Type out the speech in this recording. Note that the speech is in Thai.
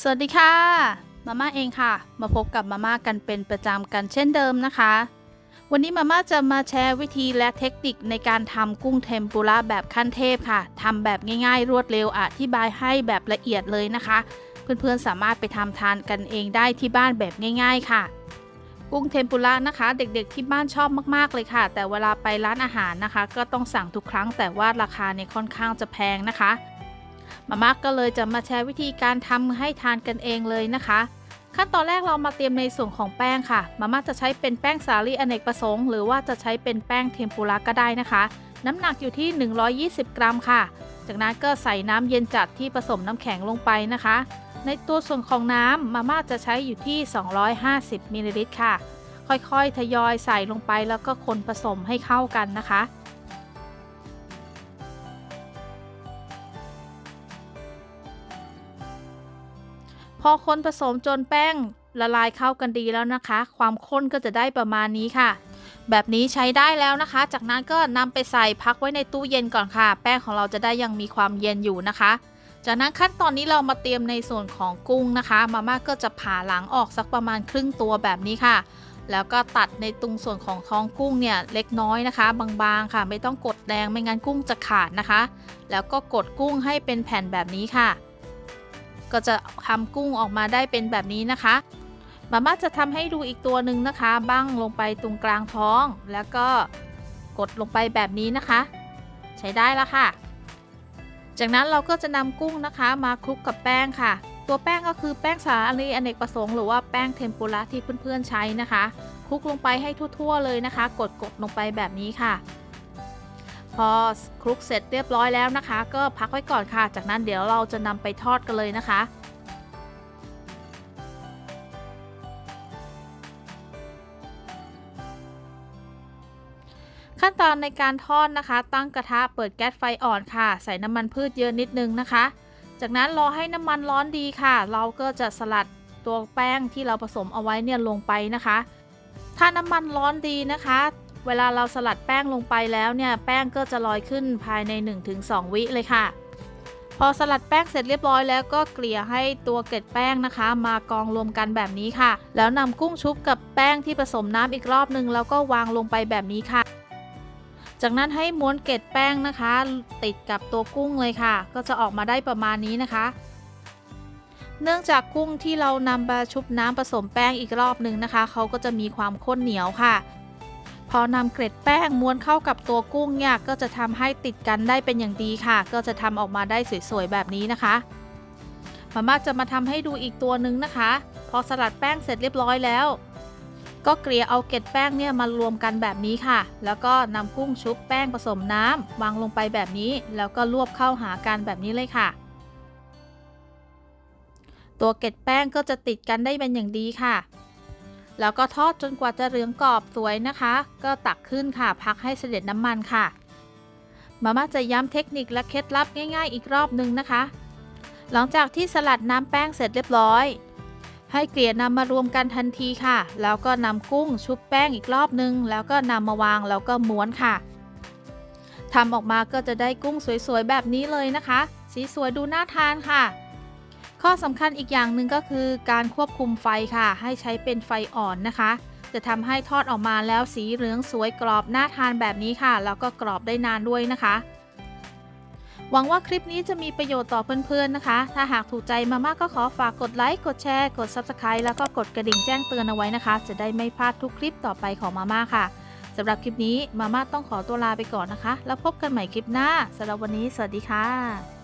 สวัสดีค่ะมาม่าเองค่ะ มาพบกับมาม่ากันเป็นประจำกันเช่นเดิมนะคะ วันนี้มาม่าจะมาแชร์วิธีและเทคนิคในการทำกุ้งเทมปุระแบบขั้นเทพค่ะทำแบบง่ายๆ รวดเร็วอธิบายให้แบบละเอียดเลยนะคะ เพื่อนๆสามารถไปทำทานกันเองได้ที่บ้านแบบง่าย ๆ ค่ะ กุ้งเทมปุระนะคะ เด็กๆที่บ้านชอบมากๆเลยค่ะ แต่เวลาไปร้านอาหารนะคะ ก็ต้องสั่งทุกครั้งแต่ว่าราคาเนี่ยค่อนข้างจะแพงนะคะ มาม่าก็เลยจะมาแชร์วิธีการทำให้ทานกันเองเลยนะคะ ขั้นตอนแรกเรามาเตรียมในส่วนของแป้งค่ะ มาม่าจะใช้เป็นแป้งสาลีอเนกประสงค์ หรือว่าจะใช้เป็นแป้งเทมปุระก็ได้นะคะ น้ำหนักอยู่ที่ 120 กรัมค่ะ จากนั้นก็ใส่น้ำเย็นจัดที่ผสมน้ำแข็งลงไปนะคะ ในตัวส่วนของน้ำมาม่าจะใช้อยู่ที่ 250มิลลิลิตรค่ะ ค่อยๆ ทยอยใส่ลงไปแล้วก็คนผสมให้เข้ากันนะคะ พอคนผสมจนแป้งละลายเข้ากันดีแล้วนะคะ ความข้นก็จะได้ประมาณนี้ค่ะ แบบนี้ใช้ได้แล้วนะคะ จากนั้นก็นำไปใส่พักไว้ในตู้เย็นก่อนค่ะ แป้งของเราจะได้ยังมีความเย็นอยู่นะคะ จากนั้นขั้นตอนนี้เรามาเตรียมในส่วนของกุ้งนะคะ มาม่าก็จะผ่าหลังออกสักประมาณครึ่งตัวแบบนี้ค่ะ แล้วก็ตัดในตรงส่วนของท้องกุ้งเนี่ยเล็กน้อยนะคะ บางๆค่ะ ไม่ต้องกดแรงไม่งั้นกุ้งจะขาดนะคะ แล้วก็กดกุ้งให้เป็นแผ่นแบบนี้ค่ะ ก็จะทำกุ้งออกมาได้เป็นแบบนี้นะคะมาม่าจะทำให้ดูอีกตัวหนึ่งนะคะบ้งลงไปตรงกลางท้อง แล้วก็กดลงไปแบบนี้นะคะ ใช้ได้แล้วค่ะ จากนั้นเราก็จะนำกุ้งนะคะ มาคลุกกับแป้งค่ะ ตัวแป้งก็คือแป้งสาลีอเนกประสงค์หรือว่าแป้งเทมปุระที่เพื่อนๆใช้นะคะ คลุกลงไปให้ทั่วๆเลยนะคะ กดๆลงไปแบบนี้ค่ะ พอคลุกเสร็จเรียบร้อยแล้วนะคะ ก็พักไว้ก่อนค่ะ จากนั้นเดี๋ยวเราจะนำไปทอดกันเลยนะคะขั้นตอนในการทอดนะคะ ตั้งกระทะเปิดแก๊สไฟอ่อนค่ะ ใส่น้ำมันพืชเยอะนิดนึงนะคะ จากนั้นรอให้น้ำมันร้อนดีค่ะ เราก็จะสลัดตัวแป้งที่เราผสมเอาไว้เนี่ยลงไปนะคะ ถ้าน้ำมันร้อนดีนะคะ เวลาเราสลัดแป้งลงไปแล้วเนี่ยแป้งก็จะลอยขึ้นภายใน 1-2 วิเลยค่ะ พอสลัดแป้งเสร็จเรียบร้อยแล้วก็เกลี่ยให้ตัวเกล็ดแป้งนะคะ มากองรวมกันแบบนี้ค่ะ แล้วนำกุ้งชุบกับแป้งที่ผสมน้ำอีกรอบนึงแล้วก็วางลงไปแบบนี้ค่ะ จากนั้นให้ม้วนเกล็ดแป้งนะคะ ติดกับตัวกุ้งเลยค่ะ ก็จะออกมาได้ประมาณนี้นะคะเนื่องจากกุ้งที่เรานำมาชุบน้ำผสมแป้งอีกรอบหนึ่งนะคะ เขาก็จะมีความข้นเหนียวค่ะ พอนำเกล็ดแป้งม้วนเข้ากับตัวกุ้งเนี่ยก็จะทำให้ติดกันได้เป็นอย่างดีค่ะ ก็จะทำออกมาได้สวยๆแบบนี้นะคะมาม่าจะมาทำให้ดูอีกตัวหนึ่งนะคะ พอสลัดแป้งเสร็จเรียบร้อยแล้ว ก็เกลี่ยเอาเกล็ดแป้งเนี่ยมารวมกันแบบนี้ค่ะ แล้วก็นำกุ้งชุบแป้งผสมน้ำวางลงไปแบบนี้ แล้วก็รวบเข้าหากันแบบนี้เลยค่ะ ตัวเกล็ดแป้งก็จะติดกันได้เป็นอย่างดีค่ะ แล้วก็ทอดจนกว่าจะเหลืองกรอบสวยนะคะ ก็ตักขึ้นค่ะ พักให้เสด็จน้ำมันค่ะ มาม่าจะย้ำเทคนิคและเคล็ดลับง่าย ๆ อีกรอบหนึ่งนะคะ หลังจากที่สลัดน้ำแป้งเสร็จเรียบร้อย ให้เกลี่ยนำมารวมกันทันทีค่ะ แล้วก็นำกุ้งชุบแป้งอีกรอบนึง แล้วก็นำมาวางแล้วก็ม้วนค่ะทำออกมาก็จะได้กุ้งสวยๆแบบนี้เลยนะคะ สีสวยดูน่าทานค่ะ ข้อสำคัญอีกอย่างหนึ่งก็คือการควบคุมไฟค่ะ ให้ใช้เป็นไฟอ่อนนะคะ จะทำให้ทอดออกมาแล้วสีเหลืองสวยกรอบน่าทานแบบนี้ค่ะ แล้วก็กรอบได้นานด้วยนะคะ หวังว่าคลิปนี้จะมีประโยชน์ต่อเพื่อนๆนะคะ ถ้าหากถูกใจมาม่าก็ขอฝากกดไลค์ กดแชร์ กด Subscribe แล้วก็กดกระดิ่งแจ้งเตือนเอาไว้นะคะ จะได้ไม่พลาดทุกคลิปต่อไปของมาม่าค่ะสำหรับคลิปนี้มาม่าต้องขอตัวลาไปก่อนนะคะ แล้วพบกันใหม่คลิปหน้าสำหรับวันนี้ สวัสดีค่ะ